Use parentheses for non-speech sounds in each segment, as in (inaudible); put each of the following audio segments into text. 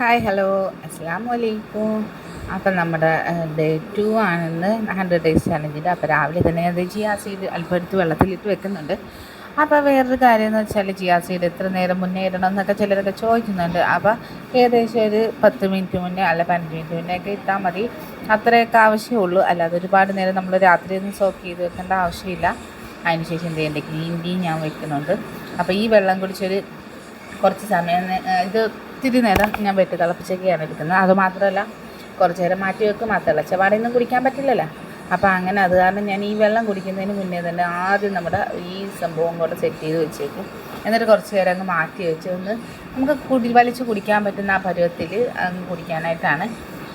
Hi hello അസ്സാം വലൈക്കും അപ്പം നമ്മുടെ ഡേ ടു ആണെന്ന് ഹൺഡ്രഡ് ഡേയ്സ് ചലഞ്ചിന്റെ അപ്പോൾ രാവിലെ തന്നെ അത് ജിയാ സീഡ് അല്പം എടുത്ത് വെള്ളത്തിലിട്ട് വെക്കുന്നുണ്ട്. അപ്പോൾ വേറൊരു കാര്യം എന്ന് വെച്ചാൽ ജിയാ സീഡ് എത്ര നേരം മുന്നേ ഇടണം എന്നൊക്കെ ചിലരൊക്കെ ചോദിക്കുന്നുണ്ട്. അപ്പോൾ ഏകദേശം ഒരു പത്ത് മിനിറ്റ് മുന്നേ അല്ല പതിനഞ്ച് മിനിറ്റ് മുന്നേ ഒക്കെ ഇട്ടാൽ മതി. അത്രയൊക്കെ ആവശ്യമുള്ളൂ അല്ലാതെ ഒരുപാട് നേരം നമ്മൾ രാത്രിയൊന്നും സോക്ക് ചെയ്ത് വെക്കേണ്ട ആവശ്യമില്ല. അതിനുശേഷം എന്ത് ചെയ്യേണ്ട? ഗ്രീൻ ടീ ഞാൻ വെക്കുന്നുണ്ട്. അപ്പോൾ ഈ വെള്ളം കുടിച്ചൊരു കുറച്ച് സമയം ഇത് ഇത്തിരി നേരം ഞാൻ വെട്ടി തിളപ്പിച്ചൊക്കെയാണ് എടുക്കുന്നത്. അതുമാത്രമല്ല കുറച്ച് നേരം മാറ്റി വെക്കും. തിളച്ച പാടൊന്നും കുടിക്കാൻ പറ്റില്ലല്ലോ. അപ്പോൾ അങ്ങനെ അത് കാരണം ഞാൻ ഈ വെള്ളം കുടിക്കുന്നതിന് മുന്നേ തന്നെ ആദ്യം നമ്മുടെ ഈ സംഭവം കൂടെ സെറ്റ് ചെയ്ത് വെച്ചേക്കും. എന്നിട്ട് കുറച്ച് നേരം അങ്ങ് മാറ്റി വെച്ച് ഒന്ന് നമുക്ക് കുടി വലിച്ച് കുടിക്കാൻ പറ്റുന്ന ആ പരുവത്തിൽ അങ്ങ് കുടിക്കാനായിട്ടാണ്.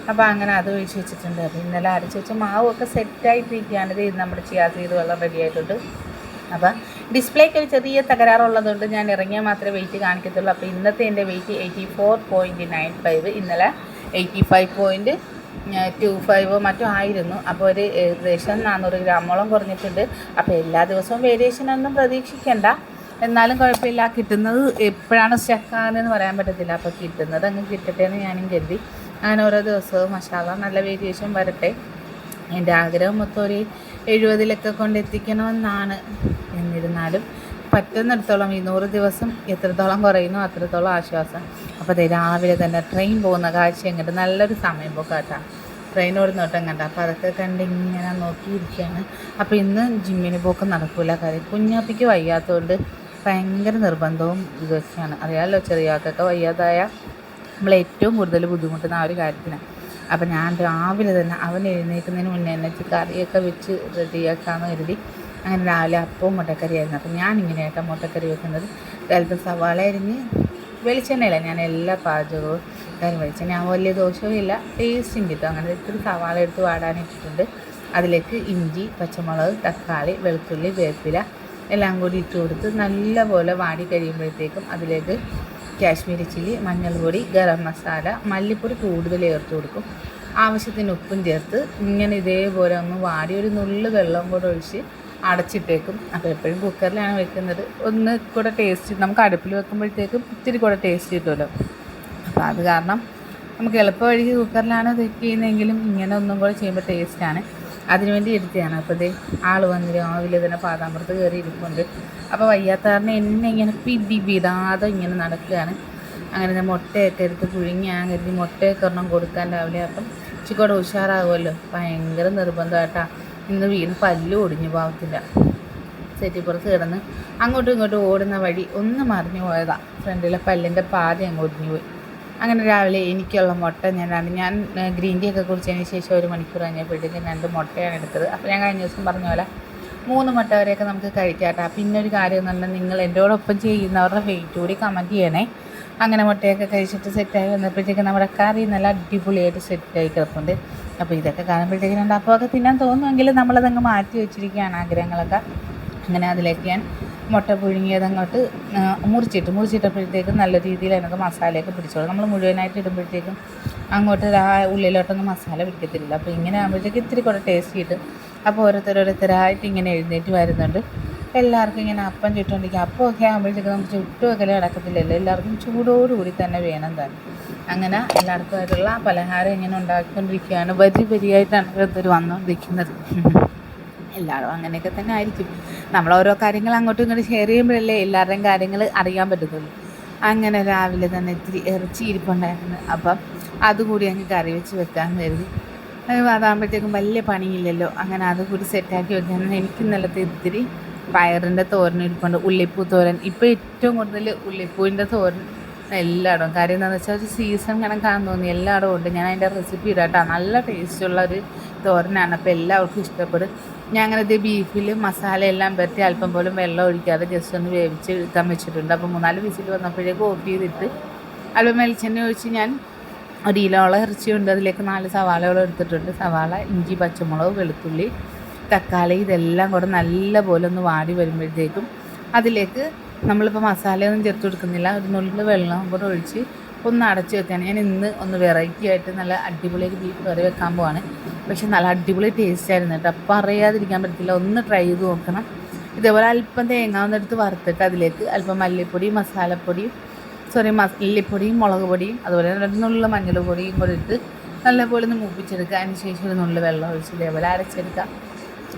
അപ്പോൾ അങ്ങനെ അത് ഒഴിച്ച് വെച്ചിട്ടുണ്ട്. അപ്പോൾ ഇന്നലെ അരച്ച് വെച്ച മാവൊക്കെ സെറ്റായിട്ടിരിക്കുകയാണ് ഇത് നമ്മുടെ ചെയ്ത് വെള്ളം റെഡി ആയിട്ടുണ്ട്. അപ്പോൾ ഡിസ്പ്ലേക്ക് ഒരു ചെറിയ തകരാറുള്ളതുകൊണ്ട് ഞാൻ ഇറങ്ങിയാൽ മാത്രമേ വെയിറ്റ് കാണിക്കത്തുള്ളൂ. അപ്പോൾ ഇന്നത്തെ എന്റെ weight eighty four point nine five ഇന്നലെ eighty five point two five മറ്റും ആയിരുന്നു. അപ്പോൾ ഒരു ഏകദേശം നാനൂറ് ഗ്രാമോളം കുറഞ്ഞിട്ടുണ്ട്. അപ്പോൾ എല്ലാ ദിവസവും വേരിയേഷൻ ഒന്നും പ്രതീക്ഷിക്കേണ്ട. എന്നാലും കുഴപ്പമില്ല. കിട്ടുന്നത് എപ്പോഴാണ് സ്റ്റക്കാകുന്നതെന്ന് പറയാൻ പറ്റത്തില്ല. അപ്പോൾ കിട്ടുന്നത് അങ്ങ് കിട്ടട്ടെ എന്ന് ഞാനും കരുതി. അങ്ങനെ ഓരോ ദിവസവും മസാല നല്ല വേരിയേഷൻ വരട്ടെ. എന്റെ ആഗ്രഹം മൊത്തം ഒരു എഴുപതിലൊക്കെ കൊണ്ടെത്തിക്കണമെന്നാണ്. എന്നിരുന്നാലും പറ്റുന്നിടത്തോളം ഈ നൂറ് ദിവസം എത്രത്തോളം കുറയുന്നു അത്രത്തോളം ആശ്വാസം. അപ്പോൾ അത് രാവിലെ തന്നെ ട്രെയിൻ പോകുന്ന കാഴ്ച എങ്ങോട്ട് നല്ലൊരു സമയം പോക്കാട്ടാ. ട്രെയിൻ ഓടുന്ന നോട്ടം കണ്ട. അപ്പോൾ അതൊക്കെ കണ്ട് ഇങ്ങനെ നോക്കിയിരിക്കുകയാണ്. അപ്പോൾ ഇന്ന് ജിമ്മിന് പോക്ക് നടക്കില്ല കാര്യം കുഞ്ഞാപ്പിക്ക് വയ്യാത്തതുകൊണ്ട് ഭയങ്കര നിർബന്ധവും ഇതൊക്കെയാണ്. അറിയാമല്ലോ ചെറിയ ആൾക്കൊക്കെ വയ്യാതായ നമ്മൾ ഏറ്റവും കൂടുതൽ ബുദ്ധിമുട്ടുന്ന ആ ഒരു കാര്യത്തിനാണ് അപ്പം ഞാൻ രാവിലെ തന്നെ അവൻ എഴുന്നേൽക്കുന്നതിന് മുന്നേ എന്നെ കറിയൊക്കെ വെച്ച് റെഡിയാക്കാമെന്ന് കരുതി. അങ്ങനെ രാവിലെ അപ്പവും മുട്ടക്കറിയായിരുന്നു. അപ്പം ഞാൻ ഇങ്ങനെയായിട്ടാണ് മുട്ടക്കറി വെക്കുന്നത്. ചിലപ്പോൾ സവാള അരിഞ്ഞ് വെളിച്ചെണ്ണയില്ല ഞാൻ എല്ലാ പാചകവും കാര്യം വെളിച്ചെണ്ണ. വലിയ ദോഷവും ഇല്ല. ടേസ്റ്റും കിട്ടും. അങ്ങനെ ഇത്തിരി സവാള എടുത്ത് വാടാനിട്ടിട്ടുണ്ട് അതിലേക്ക് ഇഞ്ചി പച്ചമുളക് തക്കാളി വെളുത്തുള്ളി വേപ്പില എല്ലാം കൂടി ഇട്ട് കൊടുത്ത് നല്ലപോലെ വാടി കഴിയുമ്പോഴത്തേക്കും അതിലേക്ക് കാശ്മീരി ചില്ലി മഞ്ഞൾപ്പൊടി ഗരം മസാല മല്ലിപ്പൊടി കൂടുതൽ ചേർത്ത് കൊടുക്കും. ആവശ്യത്തിന് ഉപ്പും ചേർത്ത് ഇങ്ങനെ ഇതേപോലെ ഒന്ന് വാടി ഒരു നുള്ളു വെള്ളം കൂടെ ഒഴിച്ച് അടച്ചിട്ടേക്കും. അപ്പോൾ എപ്പോഴും കുക്കറിലാണ് വെക്കുന്നത്. ഒന്ന് കൂടെ ടേസ്റ്റ് നമുക്ക് അടുപ്പിൽ വെക്കുമ്പോഴത്തേക്കും ഇത്തിരി കൂടെ ടേസ്റ്റ് കിട്ടുമല്ലോ. അപ്പോൾ അത് കാരണം നമുക്ക് എളുപ്പ വഴിക്ക് കുക്കറിലാണ് തെറ്റ് ചെയ്യുന്നതെങ്കിലും ഇങ്ങനെ ഒന്നും കൂടെ ചെയ്യുമ്പോൾ ടേസ്റ്റാണ് അതിനുവേണ്ടി എടുത്തതാണ് അപ്പോൾ ഇത് ആൾ വന്ന് രാവിലെ തന്നെ പാതാമ്പുറത്ത് കയറി ഇരിപ്പുണ്ട്. അപ്പോൾ വയ്യാത്ത എന്നെ ഇങ്ങനെ പിടി വിടാതെ ഇങ്ങനെ നടക്കുകയാണ്. അങ്ങനെ ഞാൻ മുട്ടയൊക്കെ എടുത്ത് പുഴുങ്ങി ഞാൻ കരുതി മുട്ടയൊക്കെ ഒരെണ്ണം കൊടുക്കാൻ രാവിലെ അപ്പം ഇച്ചിക്കൂടെ ഉഷാറാകുമല്ലോ ഭയങ്കര നിർബന്ധമായിട്ടാ. ഇന്ന് വീണ് പല്ല് ഒടിഞ്ഞു പാവത്തില്ല. സെറ്റിപ്പുറത്ത് കിടന്ന് അങ്ങോട്ടും ഇങ്ങോട്ടും ഓടുന്ന വഴി ഒന്ന് മറിഞ്ഞു പോയതാണ് ഫ്രണ്ടിലെ പല്ലിന്റെ പാതി അങ്ങ് പോയി. അങ്ങനെ രാവിലെ എനിക്കുള്ള മുട്ട ഞാൻ ഞാൻ ഗ്രീൻ ടീ ഒക്കെ കുടിച്ചതിന് ശേഷം ഒരു മണിക്കൂർ കഴിഞ്ഞപ്പോഴത്തേക്കും രണ്ട് മുട്ടയാണ് എടുത്തത്. അപ്പോൾ ഞാൻ കഴിഞ്ഞ ദിവസം പറഞ്ഞ പോലെ മൂന്ന് മുട്ട വരെയൊക്കെ നമുക്ക് കഴിക്കാട്ടോ പിന്നെ ഒരു കാര്യം എന്ന് പറഞ്ഞാൽ നിങ്ങൾ എന്റെയോടൊപ്പം ചെയ്യുന്നവരുടെ വെയിറ്റ് കൂടി കമന്റ് ചെയ്യണേ. അങ്ങനെ മുട്ടയൊക്കെ കഴിച്ചിട്ട് സെറ്റായി വന്നപ്പോഴത്തേക്കും നമ്മുടെ കറി നല്ല അടിപൊളിയായിട്ട് സെറ്റായി കിടപ്പുണ്ട്. അപ്പോൾ ഇതൊക്കെ കാണുമ്പോഴത്തേക്കും രണ്ടാപ്പമൊക്കെ തിന്നാൻ തോന്നുമെങ്കിൽ നമ്മളതങ്ങ് മാറ്റി വെച്ചിരിക്കുകയാണ് ആഗ്രഹങ്ങളൊക്കെ. അങ്ങനെ അതിലേക്ക് ഞാൻ മുട്ട പുഴുങ്ങിയത് അങ്ങോട്ട് മുറിച്ചിട്ട്. മുറിച്ചിട്ടപ്പോഴത്തേക്കും നല്ല രീതിയിൽ അതിനൊക്കെ മസാലയൊക്കെ പിടിച്ചോളും. നമ്മൾ മുഴുവനായിട്ട് ഇടുമ്പോഴത്തേക്കും അങ്ങോട്ട് ആ ഉള്ളിലോട്ടൊന്നും മസാല പിടിക്കത്തില്ല അപ്പോൾ ഇങ്ങനെ ആകുമ്പോഴത്തേക്കും ഇത്തിരി കൂടെ ടേസ്റ്റ് കിട്ടും. അപ്പോൾ ഓരോരുത്തർ ഓരോരുത്തരായിട്ട് ഇങ്ങനെ എഴുന്നേറ്റ് വരുന്നുണ്ട്. എല്ലാവർക്കും ഇങ്ങനെ അപ്പം ചുട്ടുകൊണ്ടിരിക്കും. അപ്പമൊക്കെ ആകുമ്പോഴത്തേക്കും നമുക്ക് ചുട്ടുമൊക്കെ വെക്കലേ നടക്കത്തില്ലല്ലോ. എല്ലാവർക്കും ചൂടോടുകൂടി തന്നെ വേണം തന്നെ. അങ്ങനെ എല്ലാവർക്കും എല്ലാവർക്കുമായിട്ടുള്ള പലഹാരം ഇങ്ങനെ ഉണ്ടാക്കിക്കൊണ്ടിരിക്കുകയാണ്. വരി വരിയായിട്ടാണ് ഓരോരുത്തർ വന്നുകൊണ്ടിരിക്കുന്നത്. (laughs) എല്ലാവരും അങ്ങനെയൊക്കെ തന്നെ ആയിരിക്കും. നമ്മൾ ഓരോ കാര്യങ്ങൾ അങ്ങോട്ടും ഇങ്ങോട്ടും ഷെയർ ചെയ്യുമ്പോഴല്ലേ എല്ലാവരുടെയും കാര്യങ്ങൾ അറിയാൻ പറ്റത്തുള്ളൂ. അങ്ങനെ രാവിലെ തന്നെ ഇത്തിരി ഇറച്ചി ഇരിപ്പുണ്ടായിരുന്നു. അപ്പം അതുകൂടി അങ്ങ് കറി വെച്ച് വെക്കാൻ കരുതി. അത് അതാകുമ്പോഴത്തേക്കും വലിയ പണിയില്ലല്ലോ. അങ്ങനെ അതുകൂടി സെറ്റാക്കി വെക്കാൻ എനിക്ക് ഇന്നലത്തെ ഇത്തിരി പയറിന്റെ തോരൻ ഇരിപ്പുണ്ട്. ഉള്ളിപ്പൂ തോരൻ. ഇപ്പോൾ ഏറ്റവും കൂടുതൽ ഉള്ളിപ്പൂവിന്റെ തോരൻ എല്ലായിടവും. കാര്യം എന്താണെന്ന് വെച്ചാൽ ഒരു സീസൺ കണക്കാണെന്ന് തോന്നി എല്ലായിടവും ഉണ്ട്. ഞാൻ അതിന്റെ റെസിപ്പി ഇടാട്ടോ നല്ല ടേസ്റ്റുള്ള ഒരു തോരനാണ്. അപ്പോൾ എല്ലാവർക്കും ഇഷ്ടപ്പെടും. അങ്ങനെ ബീഫിൽ മസാല എല്ലാം പറ്റി അല്പം പോലും വെള്ളം ഒഴിക്കാതെ ജസ്റ്റ് ഒന്ന് വേവിച്ച് എടുക്കാൻ വെച്ചിട്ടുണ്ട്. അപ്പോൾ മൂന്നാൽ വിസിൽ വന്നപ്പോഴേക്കും ഓഫ് ചെയ്തിട്ട് അല്പം വെളിച്ചെണ്ണ ഒഴിച്ച് ഞാൻ ഒരു കിലോളം ഇറച്ചിയുണ്ട്. അതിലേക്ക് നാല് സവാളകളും എടുത്തിട്ടുണ്ട്. സവാള ഇഞ്ചി പച്ചമുളക് വെളുത്തുള്ളി തക്കാളി ഇതെല്ലാം കൂടെ നല്ല പോലെ ഒന്ന് വാടി വരുമ്പോഴത്തേക്കും അതിലേക്ക് നമ്മളിപ്പോൾ മസാലയൊന്നും ചേർത്ത് കൊടുക്കുന്നില്ല. ഒരു നുള്ളിൽ വെള്ളം കൂടെ ഒഴിച്ച് ഒന്ന് അടച്ച് വെക്കാൻ ഞാൻ ഇന്ന് ഒന്ന് വെറൈറ്റി ആയിട്ട് നല്ല അടിപൊളിയായിട്ട് ബീഫ് കറി വെക്കാൻ പോവാണ്. പക്ഷേ നല്ല അടിപൊളി ടേസ്റ്റ് ആയിരുന്നു കേട്ടോ. അപ്പം അറിയാതിരിക്കാൻ പറ്റത്തില്ല. ഒന്ന് ട്രൈ ചെയ്ത് നോക്കണം. ഇതേപോലെ അല്പം തേങ്ങ ഒന്നെടുത്ത് വറുത്തിട്ട് അതിലേക്ക് അല്പം മല്ലിപ്പൊടി മസാലപ്പൊടി സോറി മല്ലിപ്പൊടിയും മുളക് പൊടിയും അതുപോലെ നുള്ള മഞ്ഞൾ പൊടിയും കൂടി ഇട്ട് നല്ലപോലെ ഒന്ന് മൂപ്പിച്ചെടുക്കുക. അതിന് ശേഷം ഒരു നുള്ളു വെള്ളം ഒഴിച്ച് ഇതേപോലെ അരച്ചെടുക്കുക.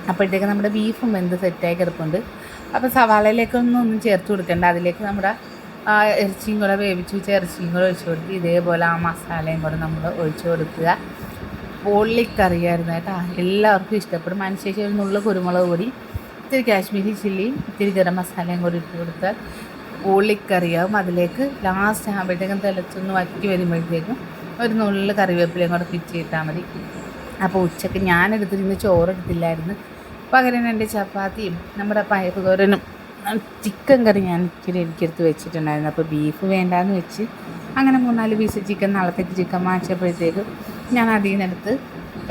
അപ്പോഴത്തേക്ക് നമ്മുടെ ബീഫും എന്ത് സെറ്റായി കിടപ്പുണ്ട്. അപ്പോൾ സവാളയിലേക്കൊന്നും ഒന്നും ചേർത്ത് കൊടുക്കേണ്ട. അതിലേക്ക് നമ്മുടെ ആ ഇറച്ചിയും കൂടെ വേവിച്ച് വെച്ച ഇറച്ചിയും കൂടെ ഒഴിച്ച് കൊടുത്ത് ഇതേപോലെ ആ മസാലയും കൂടെ നമ്മൾ ഒഴിച്ച് കൊടുക്കുക. പൊള്ളിക്കറിയായിരുന്നു കേട്ടോ. എല്ലാവർക്കും ഇഷ്ടപ്പെടും. അതിനുശേഷം ഒരു കുരുമുളക് പൊടി ഇത്തിരി കാശ്മീരി ചില്ലിയും ഇത്തിരി ഗരം മസാലയും കൂടി ഇട്ട് കൊടുത്താൽ പൊള്ളിക്കറിയാവും. അതിലേക്ക് ലാസ്റ്റ് ആകുമ്പോഴത്തേക്കും തിളച്ചൊന്ന് വറ്റി വരുമ്പോഴത്തേക്കും ഒരു നുള്ളിൽ കറിവേപ്പിലയും കൂടെ പിച്ച് ഇട്ടാൽ മതി. അപ്പോൾ ഉച്ചയ്ക്ക് ഞാനെടുത്തിരുന്ന് ചോറെടുത്തില്ലായിരുന്നു പകരം എന്റെ ചപ്പാത്തിയും നമ്മുടെ പയറ് തോരനും ചിക്കൻ കറി ഞാൻ ഇച്ചിരി എനിക്കെടുത്ത് വെച്ചിട്ടുണ്ടായിരുന്നു. അപ്പോൾ ബീഫ് വേണ്ടാന്ന് വെച്ച് അങ്ങനെ മൂന്നാൽ പീസ് ചിക്കൻ നാളത്തേക്ക് ചിക്കൻ വാങ്ങിച്ചപ്പോഴത്തേക്കും ഞാൻ അതിൽ നിന്നെടുത്ത്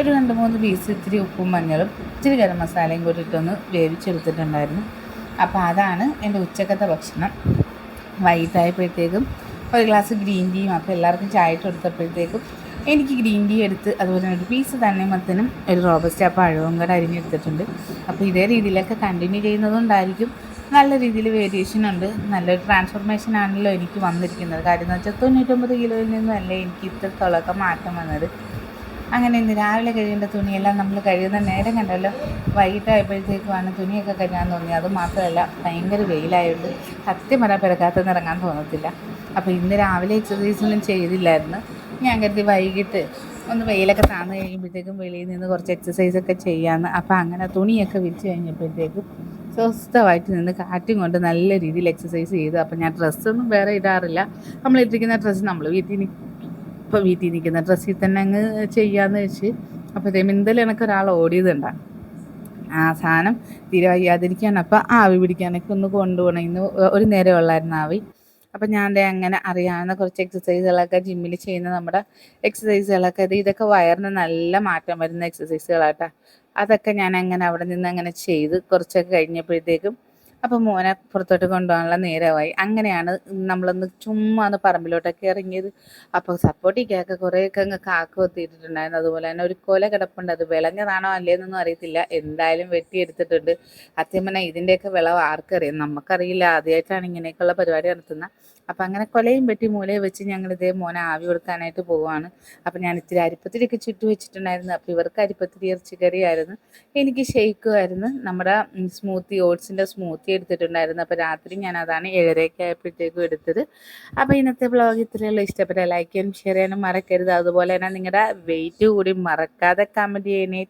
ഒരു രണ്ട് മൂന്ന് പീസ് ഇത്തിരി ഉപ്പും മഞ്ഞളും ഇച്ചിരി ഗരം മസാലയും കൂടി ഇട്ടൊന്ന് വേവിച്ചെടുത്തിട്ടുണ്ടായിരുന്നു. അപ്പോൾ അതാണ് എന്റെ ഉച്ചക്കത്തെ ഭക്ഷണം. വൈകിട്ടായപ്പോഴത്തേക്കും ഒരു ഗ്ലാസ് ഗ്രീൻ ടീയും അപ്പോൾ എല്ലാവർക്കും ചായ ഇട്ട് കൊടുത്തപ്പോഴത്തേക്കും എനിക്ക് ഗ്രീൻ ടീ എടുത്ത് അതുപോലെ ഒരു പീസ് തണ്ണിമത്തനും ഒരു റോബസ്റ്റ് പഴവും കൂടെ അരിഞ്ഞെടുത്തിട്ടുണ്ട്. അപ്പോൾ ഇതേ രീതിയിലൊക്കെ കണ്ടിന്യൂ ചെയ്യുന്നതുകൊണ്ടായിരിക്കും നല്ല രീതിയിൽ വേരിയേഷൻ ഉണ്ട്. നല്ലൊരു ട്രാൻസ്ഫോർമേഷൻ ആണല്ലോ എനിക്ക് വന്നിരിക്കുന്നത്. കാര്യം എന്ന് വെച്ചാൽ തൊണ്ണൂറ്റൊമ്പത് കിലോയിൽ നിന്നല്ലേ എനിക്ക് ഇത്രത്തോളമൊക്കെ മാറ്റം വന്നത്. അങ്ങനെ ഇന്ന് രാവിലെ കഴിയേണ്ട തുണിയെല്ലാം നമ്മൾ കഴിയുന്ന നേരം കണ്ടല്ലോ. വൈകിട്ടായപ്പോഴത്തേക്കുമാണ് തുണിയൊക്കെ കഴുകാൻ തോന്നിയത്. അത് മാത്രമല്ല ഭയങ്കര വെയിലായതുകൊണ്ട് സത്യം പറയാൻ പിറക്കാത്തൊന്നും ഇറങ്ങാൻ തോന്നത്തില്ല. അപ്പോൾ ഇന്ന് രാവിലെ എക്സസൈസൊന്നും ചെയ്തില്ലായിരുന്നു. ഞാൻ കരുതി വൈകിട്ട് ഒന്ന് വെയിലൊക്കെ താന്ന് കഴിയുമ്പോഴത്തേക്കും വെളിയിൽ നിന്ന് കുറച്ച് എക്സസൈസൊക്കെ ചെയ്യാമെന്ന് അപ്പോൾ അങ്ങനെ തുണിയൊക്കെ വിരിച്ച് കഴിഞ്ഞപ്പോഴത്തേക്കും സ്വസ്ഥമായിട്ട് നിന്ന് കാറ്റും കൊണ്ട് നല്ല രീതിയിൽ എക്സസൈസ് ചെയ്തു അപ്പം ഞാൻ ഡ്രസ്സൊന്നും വേറെ ഇടാറില്ല. നമ്മൾ ഇട്ടിരിക്കുന്ന ഡ്രസ്സ് നമ്മൾ വീട്ടിൽ ഇപ്പോൾ വീട്ടിൽ നിൽക്കുന്ന ഡ്രസ്സിൽ തന്നെ അങ്ങ് ചെയ്യാമെന്ന് വെച്ച് അപ്പോഴത്തേക്കും എനിക്ക് ഒരാൾ ഓടിയതുണ്ടാണ് ആ സാധനം തീരെ വയ്യാതിരിക്കുകയാണ് അപ്പോൾ ആവി പിടിക്കാനൊക്കെ ഒന്ന് കൊണ്ടുപോകണം. ഇന്ന് ഒരു നേരം ഉള്ളായിരുന്നു ആവി. അപ്പം ഞാൻ അങ്ങനെ അറിയാവുന്ന കുറച്ച് എക്സസൈസുകളൊക്കെ ജിമ്മിൽ ചെയ്യുന്ന നമ്മുടെ എക്സസൈസുകളൊക്കെ ഇത് ഇതൊക്കെ വയറിന് നല്ല മാറ്റം വരുന്ന എക്സസൈസുകളാട്ടോ അതൊക്കെ ഞാൻ അങ്ങനെ അവിടെ നിന്ന് അങ്ങനെ ചെയ്ത് കുറച്ചൊക്കെ കഴിഞ്ഞപ്പോഴത്തേക്കും അപ്പം മോനെ പുറത്തോട്ട് കൊണ്ടുപോകാനുള്ള നേരമായി. അങ്ങനെയാണ് നമ്മളൊന്ന് ചുമ്മാ ഒന്ന് പറമ്പിലോട്ടൊക്കെ ഇറങ്ങിയത്. അപ്പോൾ സപ്പോർട്ടിക്കൊക്കെ കുറേയൊക്കെ അങ്ങ് കാക്ക കൊത്തിയിട്ടുണ്ടായിരുന്നു അതുപോലെ തന്നെ ഒരു കൊല കിടപ്പുണ്ട്. അത് വിളഞ്ഞതാണോ അല്ലേന്നൊന്നും അറിയത്തില്ല. എന്തായാലും വെട്ടിയെടുത്തിട്ടുണ്ട്. പറഞ്ഞാൽ ഇതിന്റെയൊക്കെ വിളവ് ആർക്കറിയാം? നമുക്കറിയില്ല. ആദ്യമായിട്ടാണ് ഇങ്ങനെയൊക്കെയുള്ള പരിപാടി നടത്തുന്നത് അപ്പം അങ്ങനെ കൊലയും വെട്ടി മൂലയും വെച്ച് ഞങ്ങൾ ഇതേ മോനെ ആവി കൊടുക്കാനായിട്ട് പോവുകയാണ് അപ്പം ഞാൻ ഇത്തിരി അരിപ്പത്തിരിയൊക്കെ ചുറ്റു വെച്ചിട്ടുണ്ടായിരുന്നു. അപ്പോൾ ഇവർക്ക് അരിപ്പത്തിരി ഇറച്ചിക്കറിയായിരുന്നു എനിക്ക് ഷെയ്ക്കുമായിരുന്നു. നമ്മുടെ സ്മൂത്തി ഓട്സിന്റെ സ്മൂത്തി എടുത്തിട്ടുണ്ടായിരുന്നു. അപ്പോൾ രാത്രി ഞാൻ അതാണ് ഏഴരയൊക്കെ ആയപ്പോഴത്തേക്കും എടുത്തത്. അപ്പോൾ ഇന്നത്തെ വ്ളോഗ് ഇത്രയുള്ള ഇഷ്ടപ്പെട്ട ലൈക്ക് ചെയ്യാനും ഷെയർ ചെയ്യാനും മറക്കരുത്. അതുപോലെ തന്നെ നിങ്ങളുടെ വെയിറ്റ് കൂടി മറക്കാതെ കമന്റ് ചെയ്യണേ.